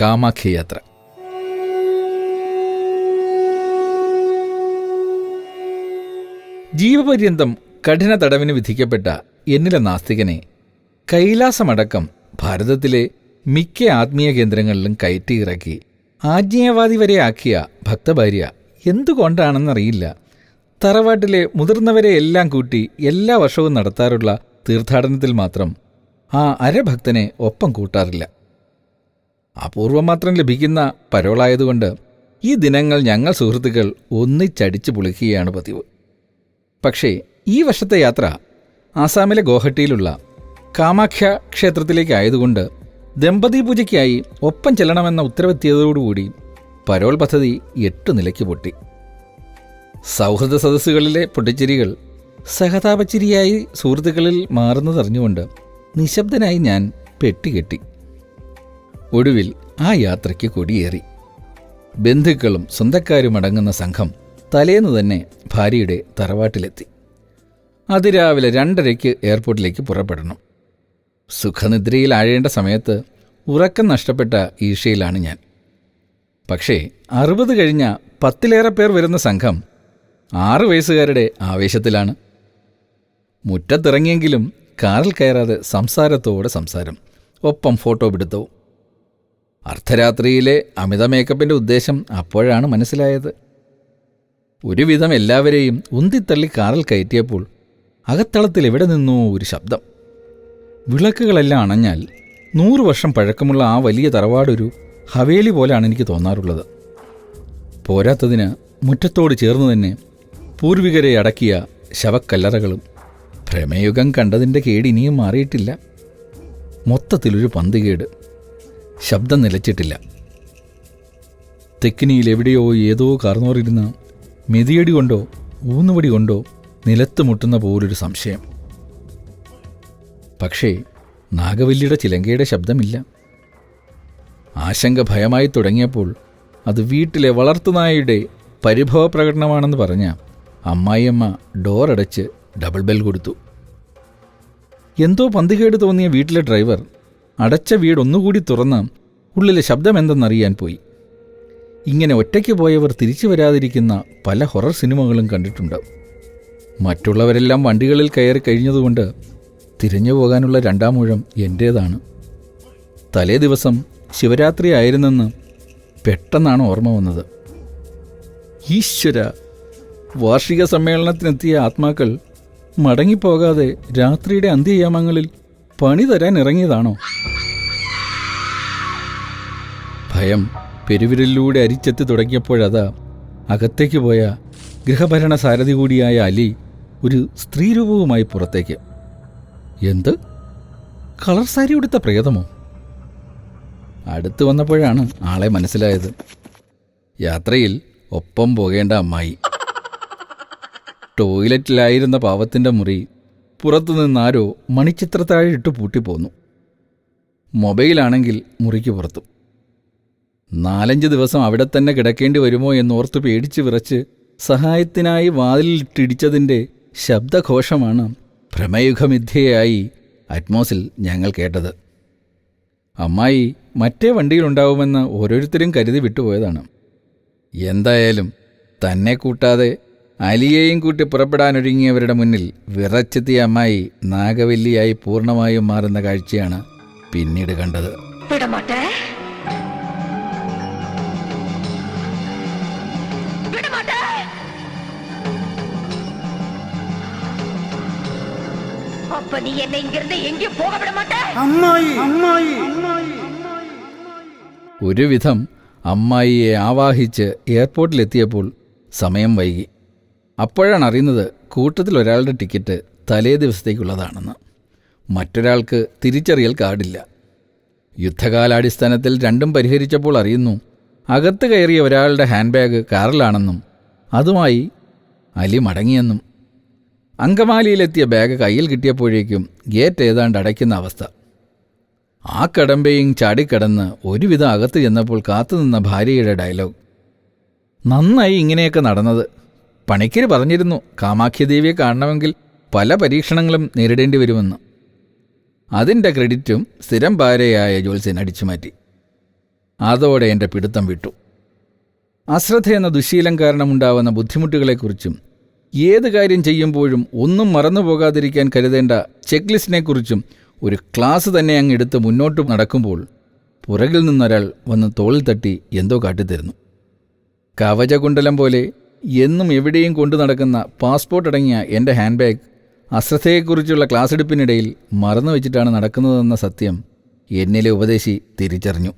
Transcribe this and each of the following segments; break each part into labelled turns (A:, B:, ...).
A: കാമാഖ്യ യാത്ര ജീവപര്യന്തം കഠിന തടവിന് വിധിക്കപ്പെട്ട എന്നിലെ നാസ്തികനെ കൈലാസമടക്കം ഭാരതത്തിലെ മിക്ക ആത്മീയ കേന്ദ്രങ്ങളിലും കയറ്റി ഇറക്കി ആജ്ഞേയവാദി വരെ ആക്കിയ ഭക്തഭാര്യ എന്തുകൊണ്ടാണെന്നറിയില്ല. തറവാട്ടിലെ മുതിർന്നവരെ എല്ലാം കൂട്ടി എല്ലാ വർഷവും നടത്താറുള്ള തീർത്ഥാടനത്തിൽ മാത്രം ആ അരഭക്തനെ ഒപ്പം കൂട്ടാറില്ല. അപൂർവം മാത്രം ലഭിക്കുന്ന പരോളായതുകൊണ്ട് ഈ ദിനങ്ങൾ ഞങ്ങൾ സുഹൃത്തുക്കൾ ഒന്നിച്ചടിച്ചു പൊളിക്കുകയാണ് പതിവ്. പക്ഷേ ഈ വർഷത്തെ യാത്ര ആസാമിലെ ഗോഹട്ടിയിലുള്ള കാമാഖ്യ ക്ഷേത്രത്തിലേക്കായതുകൊണ്ട് ദമ്പതി പൂജയ്ക്കായി ഒപ്പം ചെല്ലണമെന്ന ഉത്തരവെത്തിയതോടുകൂടി പരോൾ പദ്ധതി എട്ട് നിലയ്ക്ക് പൊട്ടി. സൗഹൃദ സദസ്സുകളിലെ പൊട്ടിച്ചിരികൾ സഹതാപച്ചിരിയായി സുഹൃത്തുക്കളിൽ മാറുന്നതറിഞ്ഞുകൊണ്ട് നിശബ്ദനായി ഞാൻ പെട്ടികെട്ടി ഒടുവിൽ ആ യാത്രയ്ക്ക് കൊടിയേറി. ബന്ധുക്കളും സ്വന്തക്കാരും അടങ്ങുന്ന സംഘം തലേന്ന് തന്നെ ഭാര്യയുടെ തറവാട്ടിലെത്തി. അതിരാവിലെ രണ്ടരയ്ക്ക് എയർപോർട്ടിലേക്ക് പുറപ്പെടണം. സുഖനിദ്രയിൽ ആഴേണ്ട സമയത്ത് ഉറക്കം നഷ്ടപ്പെട്ട ഈഷയിലാണ് ഞാൻ. പക്ഷേ അറുപത് കഴിഞ്ഞ പത്തിലേറെ പേർ വരുന്ന സംഘം ആറു വയസ്സുകാരുടെ ആവേശത്തിലാണ്. മുറ്റത്തിറങ്ങിയെങ്കിലും കാറിൽ കയറാതെ സംസാരത്തോടെ സംസാരം ഒപ്പം ഫോട്ടോ പിടുത്തവും അർദ്ധരാത്രിയിലെ അമിത മേക്കപ്പിന്റെ ഉദ്ദേശം അപ്പോഴാണ് മനസ്സിലായത്. ഒരുവിധം എല്ലാവരെയും ഉന്തിത്തള്ളി കാറിൽ കയറ്റിയപ്പോൾ അകത്തളത്തിൽ എവിടെ നിന്നോ ഒരു ശബ്ദം. വിളക്കുകളെല്ലാം അണഞ്ഞാൽ നൂറു വർഷം പഴക്കമുള്ള ആ വലിയ തറവാടൊരു ഹവേലി പോലെയാണ് എനിക്ക് തോന്നാറുള്ളത്. പോരാത്തതിന് മുറ്റത്തോട് ചേർന്ന് തന്നെ പൂർവികരെ അടക്കിയ ശവക്കല്ലറകളും പ്രമേയുഗം കണ്ടതിന്റെ കേട് ഇനിയും മാറിയിട്ടില്ല. മൊത്തത്തിലൊരു പന്തികേട്. ശബ്ദം നിലച്ചിട്ടില്ല. തെക്കിനിയിൽ എവിടെയോ ഏതോ കാർന്നോറിരുന്ന മെതിയടി കൊണ്ടോ ഊന്നുവടി കൊണ്ടോ നിലത്ത് മുട്ടുന്ന പോലൊരു സംശയം. പക്ഷേ നാഗവല്ലിയുടെ ചിലങ്കയുടെ ശബ്ദമില്ല. ആശങ്ക ഭയമായി തുടങ്ങിയപ്പോൾ അത് വീട്ടിലെ വളർത്തുനായയുടെ പരിഭവ പ്രകടനമാണെന്ന് പറഞ്ഞ അമ്മായിയമ്മ ഡോറടച്ച് ഡബിൾ ബെൽ കൊടുത്തു. എന്തോ പന്തികേട് തോന്നിയ വീട്ടിലെ ഡ്രൈവർ അടച്ച വീട് ഒന്നുകൂടി തുറന്ന് ഉള്ളിലെ ശബ്ദമെന്തെന്നറിയാൻ പോയി. ഇങ്ങനെ ഒറ്റയ്ക്ക് പോയവർ തിരിച്ചു വരാതിരിക്കുന്ന പല ഹൊറർ സിനിമകളും കണ്ടിട്ടുണ്ട്. മറ്റുള്ളവരെല്ലാം വണ്ടികളിൽ കയറി കഴിഞ്ഞതുകൊണ്ട് തിരിഞ്ഞു പോകാനുള്ള രണ്ടാം ഊഴം എന്റേതാണ് തലേ ദിവസം ശിവരാത്രി ആയിരുന്നെന്ന് പെട്ടെന്നാണ് ഓർമ്മ വന്നത്. ഈശ്വര വാർഷിക സമ്മേളനത്തിനെത്തിയ ആത്മാക്കൾ മടങ്ങിപ്പോകാതെ രാത്രിയുടെ അന്ത്യയാമങ്ങളിൽ പണി തരാൻ ഇറങ്ങിയതാണോ? ഭയം പെരുവിരലിലൂടെ അരിച്ചെത്തി തുടങ്ങിയപ്പോഴതാ അകത്തേക്ക് പോയ ഗൃഹഭരണ സാരഥി കൂടിയായ അലി ഒരു സ്ത്രീരൂപവുമായി പുറത്തേക്ക്. എന്ത്? കളർ സാരി ഉടുത്ത പ്രേതമോ? അടുത്തു വന്നപ്പോഴാണ് ആളെ മനസ്സിലായത്. യാത്രയിൽ ഒപ്പം പോകേണ്ട അമ്മായി. ടോയ്ലറ്റിലായിരുന്ന പാവത്തിന്റെ മുറി പുറത്തുനിന്നാരോ മണിച്ചിത്രത്താഴെ മണിച്ചിത്രത്താഴിട്ട് പൂട്ടിപ്പോന്നു. മൊബൈലാണെങ്കിൽ മുറിക്ക് പുറത്തും. നാലഞ്ച് ദിവസം അവിടെ തന്നെ കിടക്കേണ്ടി വരുമോ എന്നോർത്ത് പേടിച്ച് വിറച്ച് സഹായത്തിനായി വാതിലിട്ടിടിച്ചതിന്റെ ശബ്ദഘോഷമാണ് ഭ്രമയുഗമിഥ്യയായി അറ്റ്മോസിൽ ഞങ്ങൾ കേട്ടത്. അമ്മായി മറ്റേ വണ്ടിയിലുണ്ടാവുമെന്ന് ഓരോരുത്തരും കരുതി വിട്ടുപോയതാണ്. എന്തായാലും തന്നെ കൂട്ടാതെ അലിയെയും കൂട്ടി പുറപ്പെടാനൊരുങ്ങിയവരുടെ മുന്നിൽ വിറച്ചെത്തിയ അമ്മായി നാഗവല്ലിയായി പൂർണമായും മാറുന്ന കാഴ്ചയാണ് പിന്നീട് കണ്ടത്.
B: அப்ப நீ என்னை இங்கிருந்து எங்கேயும் போக விட மாட்டேன்
A: ഒരുവിധം അമ്മായിയെ ആവാഹിച്ച് എയർപോർട്ടിലെത്തിയപ്പോൾ സമയം വൈകി അപ്പോഴാണ് അറിയുന്നത് കൂട്ടത്തിൽ ഒരാളുടെ ടിക്കറ്റ് തലേ ദിവസത്തേക്കുള്ളതാണെന്ന് മറ്റൊരാൾക്ക് തിരിച്ചറിയൽ കാർഡില്ല യുദ്ധകാലാടിസ്ഥാനത്തിൽ രണ്ടും പരിഹരിച്ചപ്പോൾ അറിയുന്നു അകത്ത് കയറിയ ഒരാളുടെ ഹാൻഡ് ബാഗ് കാറിലാണെന്നും അതുമായി അലി മടങ്ങിയെന്നും അങ്കമാലിയിലെത്തിയ ബാഗ് കയ്യിൽ കിട്ടിയപ്പോഴേക്കും ഗേറ്റ് ഏതാണ്ട് അടയ്ക്കുന്ന അവസ്ഥ. ആ കടമ്പയും ചാടിക്കടന്ന് ഒരുവിധം അകത്ത് ചെന്നപ്പോൾ കാത്തുനിന്ന ഭാര്യയുടെ ഡയലോഗ്. നന്നായി ഇങ്ങനെയൊക്കെ നടന്നത്. പണിക്കര് പറഞ്ഞിരുന്നു കാമാഖ്യദേവിയെ കാണണമെങ്കിൽ പല പരീക്ഷണങ്ങളും നേരിടേണ്ടി വരുമെന്ന്. അതിന്റെ ക്രെഡിറ്റും സ്ഥിരം ഭാര്യയായ ജോത്സ്യൻ അടിച്ചുമാറ്റി. അതോടെ എന്റെ പിടുത്തം വിട്ടു. അശ്രദ്ധ എന്ന ദുശീലം കാരണമുണ്ടാവുന്ന ബുദ്ധിമുട്ടുകളെക്കുറിച്ചും ഏത് കാര്യം ചെയ്യുമ്പോഴും ഒന്നും മറന്നു പോകാതിരിക്കാൻ കരുതേണ്ട ചെക്ക് ലിസ്റ്റിനെക്കുറിച്ചും ഒരു ക്ലാസ് തന്നെ അങ്ങ് എടുത്ത് മുന്നോട്ട് നടക്കുമ്പോൾ പുറകിൽ നിന്നൊരാൾ വന്ന് തോളിൽ തട്ടി എന്തോ കാട്ടിത്തരുന്നു. കവചകുണ്ടലം പോലെ എന്നും എവിടെയും കൊണ്ടു നടക്കുന്ന പാസ്പോർട്ട് അടങ്ങിയ എന്റെ ഹാൻഡ് ബാഗ് അശ്രദ്ധയെക്കുറിച്ചുള്ള ക്ലാസ് എടുപ്പിനിടയിൽ മറന്നു വെച്ചിട്ടാണ് നടക്കുന്നതെന്ന സത്യം എന്നിലെ ഉപദേശി തിരിച്ചറിഞ്ഞു.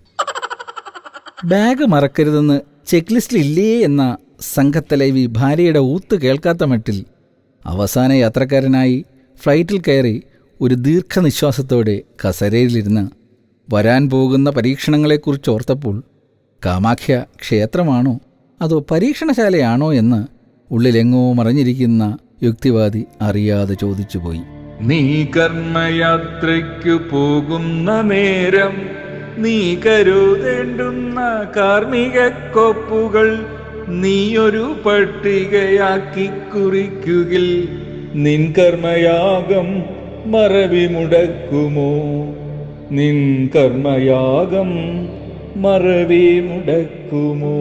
A: ബാഗ് മറക്കരുതെന്ന് ചെക്ക് ലിസ്റ്റിലില്ലേ എന്ന സംഘത്തലൈവി ഭാര്യയുടെ ഊത്ത് കേൾക്കാത്ത മട്ടിൽ അവസാന യാത്രക്കാരനായി ഫ്ലൈറ്റിൽ കയറി ഒരു ദീർഘനിശ്വാസത്തോടെ കസരയിലിരുന്ന് വരാൻ പോകുന്ന പരീക്ഷണങ്ങളെക്കുറിച്ച് ഓർത്തപ്പോൾ കാമാഖ്യ ക്ഷേത്രമാണോ? അതോ പരീക്ഷണശാലയാണോ? എന്ന് ഉള്ളിലെങ്ങോ മറിഞ്ഞിരിക്കുന്ന യുക്തിവാദി അറിയാതെ ചോദിച്ചുപോയി.
C: നീ കർമ്മയാത്രയ്ക്കു പോകുന്ന നേരം നീ കരുതേണ്ടുന്ന കാർമ്മിക നീയൊരു പട്ടികയാക്കി കുറിക്കുകിൽ നിൻ കർമ്മയാഗം മറവി മുടക്കുമോ? നിൻ കർമ്മയാഗം മറവി മുടക്കുമോ?